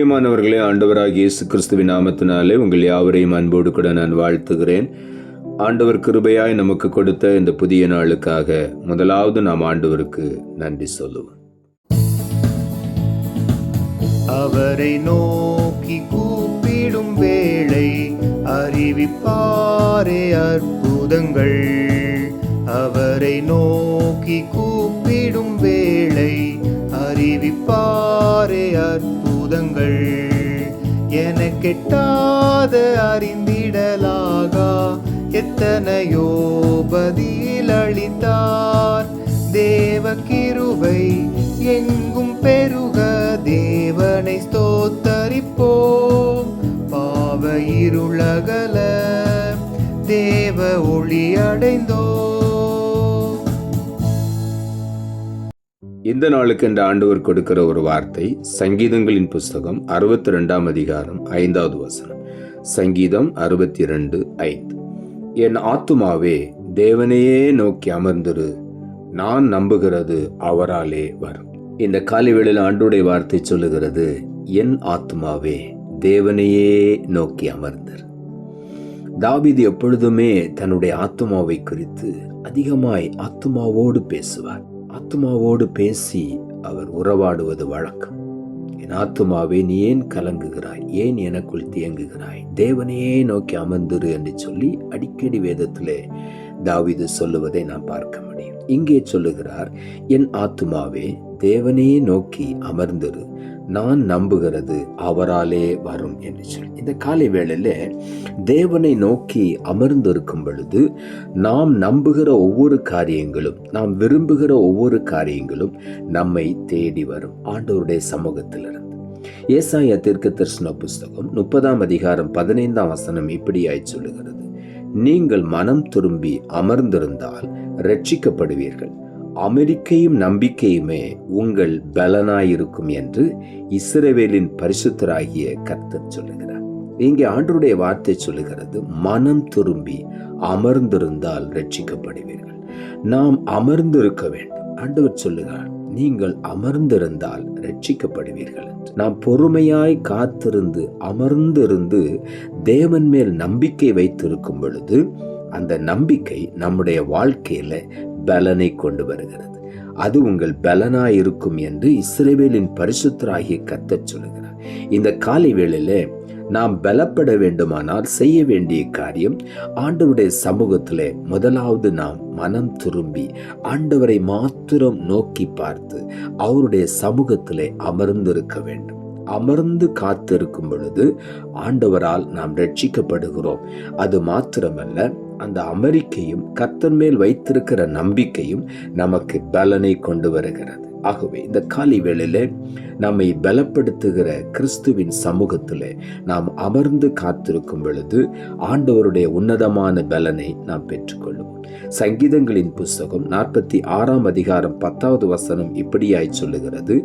பிரியமானவர்களே ஆண்டவராக இயேசு கிறிஸ்துவின் நாமத்தினாலே உங்கள் யாவரையும் அன்போடு கூட நான் வாழ்த்துகிறேன். ஆண்டவர் கிருபையாய் நமக்கு கொடுத்த இந்த புதிய நாளுக்காக முதலாவது நாம் ஆண்டவருக்கு நன்றி சொல்லுவோம். அவரை நோக்கி கூப்பிடும் வேளை அறிவிப்பாரே அற்புதங்கள். அவரை நோக்கி கூப்பிடும் வேளை அறிவிப்பாரே அற்புதங்கள். என கெட்டாத அறிந்திடலாகா? எத்தனையோ பதில் அளித்தார். தேவ கிருவை எங்கும் பெருக தேவனை ஸ்தோத்தரிப்போம். பாவ இருளகல தேவ ஒளி இந்த நாளுக்கு இந்த ஆண்டவர் கொடுக்கிற ஒரு வார்த்தை சங்கீதங்களின் புஸ்தகம் அறுபத்தி ரெண்டாம் அதிகாரம் ஐந்தாவது வசனம். சங்கீதம் அறுபத்தி ரெண்டு ஐந்து. என் ஆத்துமாவே தேவனையே நோக்கி அமர்ந்திரு. நான் நம்புகிறது அவராலே வரும். இந்த காலை வேளையில் ஆண்டுடைய வார்த்தை சொல்லுகிறது என் ஆத்துமாவே தேவனையே நோக்கி அமர்ந்தர். தாவிது எப்பொழுதுமே தன்னுடைய ஆத்மாவை குறித்து அதிகமாய் ஆத்துமாவோடு பேசுவார். ஆத்துமாவோடு பேசி அவர் உறவாடுவது வழக்கம். என் ஆத்துமாவே நீ ஏன் கலங்குகிறாய்? ஏன் எனக்குள் தியங்குகிறாய்? தேவனையே நோக்கி அமர்ந்துரு என்று சொல்லி அடிக்கடி வேதத்திலே தாவிது சொல்லுவதை நாம் பார்க்க முடியும். இங்கே சொல்லுகிறார் என் ஆத்துமாவே தேவனையே நோக்கி அமர்ந்திரு. நான் நம்புகிறது அவராலே வரும் என்று சொல்லி இந்த காலை வேளையில் தேவனை நோக்கி அமர்ந்திருக்கும் பொழுது நாம் நம்புகிற ஒவ்வொரு காரியங்களும் நாம் விரும்புகிற ஒவ்வொரு காரியங்களும் நம்மை தேடி வரும் ஆண்டவருடைய சமூகத்திலிருந்து. ஏசாய தீர்க்க தரிசன புஸ்தகம் முப்பதாம் அதிகாரம் பதினைந்தாம் வசனம் இப்படியாய் சொல்லுகிறது. நீங்கள் மனம் திரும்பி அமர்ந்திருந்தால் ரட்சிக்கப்படுவீர்கள். அமெரிக்கையும் நம்பிக்கையுமே உங்கள் பலனாயிருக்கும் என்று இஸ்ரவேலின் பரிசுத்தராகிய கர்த்தர் சொல்லுகிறார். இங்கே ஆண்டருடைய வார்த்தை சொல்லுகிறது மனம் திரும்பி அமர்ந்திருந்தால் ரட்சிக்கப்படுவீர்கள் நாம் அமர்ந்திருக்க வேண்டும். ஆண்டவர் சொல்லுகிறார் நீங்கள் அமர்ந்திருந்தால் ரட்சிக்கப்படுவீர்கள் என்று. நாம் பொறுமையாய் காத்திருந்து அமர்ந்திருந்து தேவன் மேல் நம்பிக்கை வைத்திருக்கும் பொழுது அந்த நம்பிக்கை நம்முடைய வாழ்க்கையில பலனை கொண்டு வருகிறது. அது உங்கள் பலனாய் இருக்கும் என்று இஸ்ரேவேலின் பரிசுத்தராகிய கத்தச் சொல்கிறார் இந்த காலை வேளையில நாம் பலப்பட வேண்டுமானால் செய்ய வேண்டிய காரியம் ஆண்டவருடைய சமூகத்தில் முதலாவது நாம் மனம் திரும்பி ஆண்டவரை மாத்திரம் நோக்கி பார்த்து அவருடைய சமூகத்தில் அமர்ந்திருக்க வேண்டும். அமர்ந்து காத்திருக்கும் பொழுது ஆண்டவரால் நாம் ரட்சிக்கப்படுகிறோம். அது மாத்திரமல்ல அந்த அமெரிக்கையும் கத்தன் மேல் வைத்திருக்கிற நம்பிக்கையும் நமக்கு பலனை கொண்டு வருகிறது. ஆகவே இந்த காலை வேளையில் நம்மை பலப்படுத்துகிற கிறிஸ்துவின் சமூகத்தில் நாம் அமர்ந்து காத்திருக்கும் பொழுது ஆண்டவருடைய உன்னதமான பலனை நாம் பெற்றுக்கொள்வோம். சங்கீதங்களின் புஸ்தகம் நாற்பத்தி ஆறாம் அதிகாரம் பத்தாவது வசனம் இப்படியாய் சொல்லுகிறது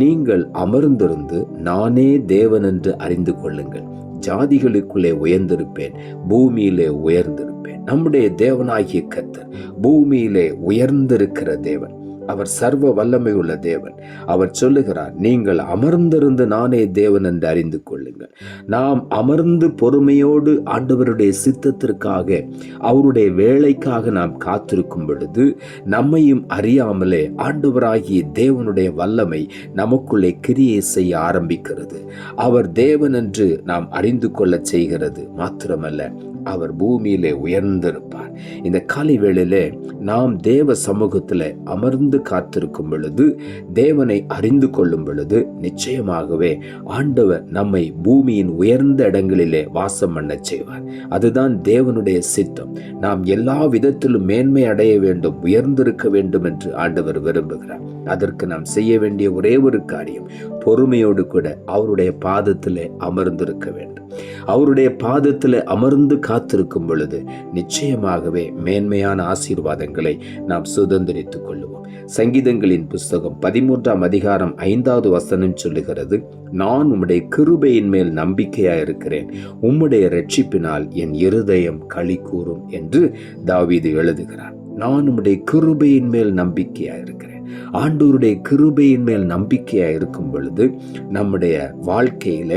நீங்கள் அமர்ந்திருந்து நானே தேவன் என்று அறிந்து கொள்ளுங்கள். ஜாதிகளுக்குள்ளே உயர்ந்திருப்பேன் பூமியிலே உயர்ந்திருப்பேன். நம்முடைய தேவனாகிய கத்தர் பூமியிலே உயர்ந்திருக்கிற தேவன். அவர் சர்வ வல்லமை உள்ள தேவன். அவர் சொல்லுகிறார் நீங்கள் அமர்ந்திருந்து நானே தேவன் என்று அறிந்து கொள்ளுங்கள். நாம் அமர்ந்து பொறுமையோடு ஆண்டவருடைய சித்தத்திற்காக அவருடைய வேலைக்காக நாம் காத்திருக்கும் பொழுது நம்மையும் அறியாமலே ஆண்டவராகிய தேவனுடைய வல்லமை நமக்குள்ளே கிரியை செய்ய ஆரம்பிக்கிறது. அவர் தேவன் என்று நாம் அறிந்து கொள்ள செய்கிறது. மாத்திரமல்ல அவர் பூமியிலே உயர்ந்திருப்பார். இந்த காலை வேளையில் நாம் தேவ சமூகத்தில் அமர்ந்து காத்திருக்கும் பொழுது தேவனை அறிந்து கொள்ளும் பொழுது நிச்சயமாகவே ஆண்டவர் நம்மை பூமியின் உயர்ந்த இடங்களிலே வாசம் பண்ண செய்வார். அதுதான் தேவனுடைய சித்தம். நாம் எல்லா விதத்திலும் மேன்மை அடைய வேண்டும் உயர்ந்திருக்க வேண்டும் என்று ஆண்டவர் விரும்புகிறார். அதற்கு நாம் செய்ய வேண்டிய ஒரே ஒரு காரியம் பொறுமையோடு கூட அவருடைய பாதத்திலே அமர்ந்திருக்க வேண்டும். அவருடைய பாதத்தில் அமர்ந்து காத்திருக்கும் பொழுது நிச்சயமாக மூலமாகவே மேன்மையான ஆசீர்வாதங்களை நாம் சுதந்திரித்துக் கொள்ளுவோம். சங்கீதங்களின் புஸ்தகம் பதிமூன்றாம் அதிகாரம் ஐந்தாவது வசனம் சொல்லுகிறது நான் உம்முடைய கிருபையின் மேல் நம்பிக்கையாக இருக்கிறேன் உம்முடைய ரட்சிப்பினால் என் இருதயம் களி கூறும் என்று தாவீது எழுதுகிறார். நான் உம்முடைய கிருபையின் மேல் நம்பிக்கையாக இருக்கிறேன் ஆண்டோருடைய கிருபையின் மேல் நம்பிக்கையாக இருக்கும் பொழுது நம்முடைய வாழ்க்கையில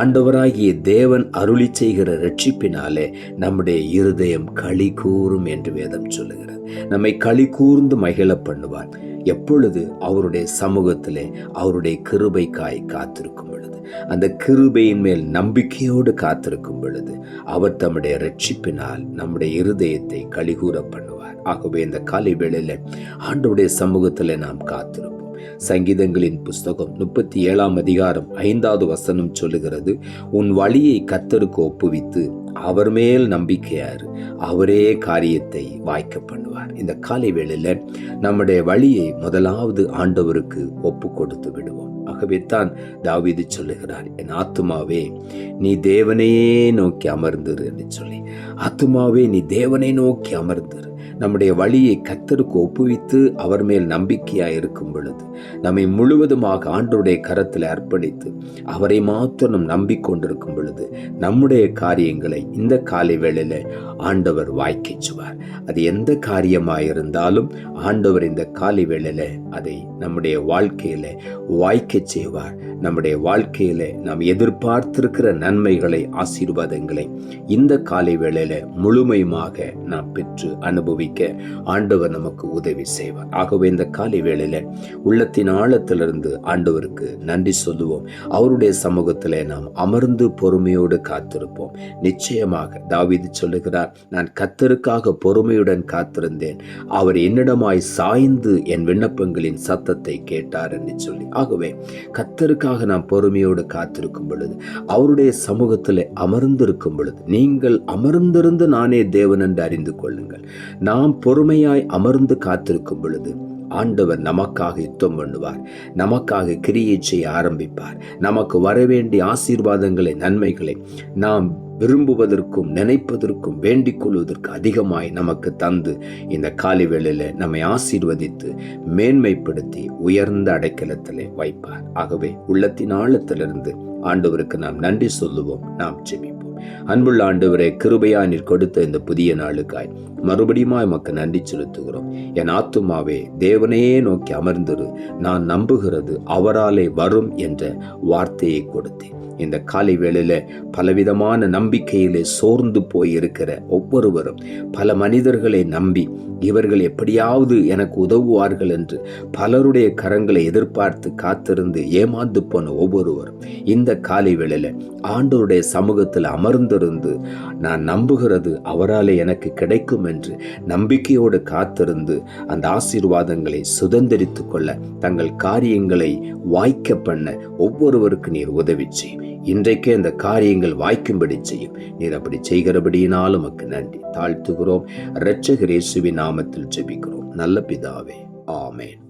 ஆண்டவராகிய தேவன் அருளி செய்கிற ரட்சிப்பினாலே நம்முடைய இருதயம் களி கூறும் என்று வேதம் சொல்லுகிறது. நம்மை களி கூர்ந்து மகிழ பண்ணுவார். எப்பொழுது அவருடைய சமூகத்திலே அவருடைய கிருபைக்காய் காத்திருக்கும் பொழுது அந்த கிருபையின் மேல் நம்பிக்கையோடு காத்திருக்கும் பொழுது அவர் தம்முடைய ரட்சிப்பினால் நம்முடைய இருதயத்தை கலிகூற பண்ணுவார். ஆகவே இந்த காலை வேளையில் ஆண்டவுடைய சமூகத்தில் நாம் காத்திருப்போம். சங்கீதங்களின் புஸ்தகம் முப்பத்தி ஏழாம் அதிகாரம் ஐந்தாவது வசனம் சொல்லுகிறது உன் வழியை கத்தருக்கு ஒப்புவித்து அவர் மேல் நம்பிக்கையாரு அவரே காரியத்தை வாய்க்க பண்ணுவார். இந்த காலை வேளையில் நம்முடைய வழியை முதலாவது ஆண்டவருக்கு ஒப்பு கொடுத்து விடுவோம். ஆகவே தான் தாவீது சொல்லுகிறார் என் ஆத்துமாவே நீ தேவனையே நோக்கி அமர்ந்துரு என்று சொல்லி ஆத்துமாவே நீ தேவனை நோக்கி அமர்ந்துரு. நம்முடைய வழியை கத்தருக்கு ஒப்புவித்து அவர் மேல் நம்பிக்கையாக இருக்கும் பொழுது நம்மை முழுவதுமாக ஆண்டருடைய கரத்தில் அர்ப்பணித்து அவரை மாத்திரம் நம் நம்பிக்கொண்டிருக்கும் பொழுது நம்முடைய காரியங்களை இந்த காலை வேளையில் ஆண்டவர் வாய்க்கிச்சுவார் அது எந்த காரியமாக இருந்தாலும் ஆண்டவர் இந்த காலை வேளையில் அதை நம்முடைய வாழ்க்கையில் வாய்க்க செய்வார். நம்முடைய வாழ்க்கையில் நாம் எதிர்பார்த்திருக்கிற நன்மைகளை ஆசீர்வாதங்களை இந்த காலை வேளையில் முழுமையுமாக நாம் பெற்று அனுபவிக்க ஆண்டவர் நமக்கு உதவி செய்வார். ஆகவே இந்த காலை வேளையில் உள்ளத்தின் ஆழத்திலிருந்து ஆண்டவருக்கு நன்றி சொல்லுவோம். அவருடைய சமூகத்தில் நாம் அமர்ந்து பொறுமையோடு காத்திருப்போம். நிச்சயமாக தாவிது சொல்லுகிறார் நான் கத்தருக்காக பொறுமையுடன் காத்திருந்தேன். அவர் என்னிடமாய் சாய்ந்து என் விண்ணப்பங்களின் சத்தத்தை கேட்டார் என்று சொல்லி. ஆகவே கத்தருக்காக நாம் பொறுமையோடு காத்திருக்கும் பொழுது அவருடைய சமூகத்தில் அமர்ந்திருக்கும் பொழுது நீங்கள் அமர்ந்திருந்து நானே தேவன் என்று அறிந்து கொள்ளுங்கள். நாம் பொறுமையாய் அமர்ந்து காத்திருக்கும் பொழுது ஆண்டவர் நமக்காக யுத்தம் பண்ணுவார் நமக்காக கிரியை செய்ய ஆரம்பிப்பார் நமக்கு வரவேண்டிய ஆசீர்வாதங்களை நன்மைகளை நாம் விரும்புவதற்கும் நினைப்பதற்கும் வேண்டிக் கொள்வதற்கு அதிகமாய் நமக்கு தந்து இந்த காலை வேளையில் நம்மை ஆசீர்வதித்து மேன்மைப்படுத்தி உயர்ந்த அடைக்கலத்திலே வைப்பார். ஆகவே உள்ளத்தின் ஆழத்திலிருந்து ஆண்டவருக்கு நாம் நன்றி சொல்லுவோம் நாம் ஜெபிப்போம். அன்புள்ள ஆண்டவரே கிருபையா நீர் கொடுத்த இந்த புதிய நாளுக்காய் மறுபடியும் எமக்கு நன்றி செலுத்துகிறோம். என் ஆத்துமாவே தேவனையே நோக்கி அமர்ந்திரு நான் நம்புகிறது அவராலே வரும் என்ற வார்த்தையை கொடுத்தேன். இந்த காலை வேளையில் பலவிதமான நம்பிக்கையிலே சோர்ந்து போயிருக்கிற ஒவ்வொருவரும் பல மனிதர்களை நம்பி இவர்கள் எப்படியாவது எனக்கு உதவுவார்கள் என்று பலருடைய கரங்களை எதிர்பார்த்து காத்திருந்து ஏமாந்து போன ஒவ்வொருவரும் இந்த காலை வேளையில் ஆண்டோருடைய சமூகத்தில் அமர்ந்திருந்து நான் நம்புகிறது அவராலே எனக்கு கிடைக்கும் என்று நம்பிக்கையோடு காத்திருந்து அந்த ஆசீர்வாதங்களை சுதந்திரித்து கொள்ள தங்கள் காரியங்களை வாய்க்க பண்ண ஒவ்வொருவருக்கு நீர் உதவி செய்யும் இன்றைக்கே அந்த காரியங்கள் வாய்க்கும்படி செய்யும். நீர் அப்படி செய்கிறபடியினால் உமக்கு நன்றி. தாழ்த்துகிறோம். இரட்சகர் இயேசுவின் நாமத்தில் ஜெபிக்கிறோம். நல்ல பிதாவே. ஆமென்.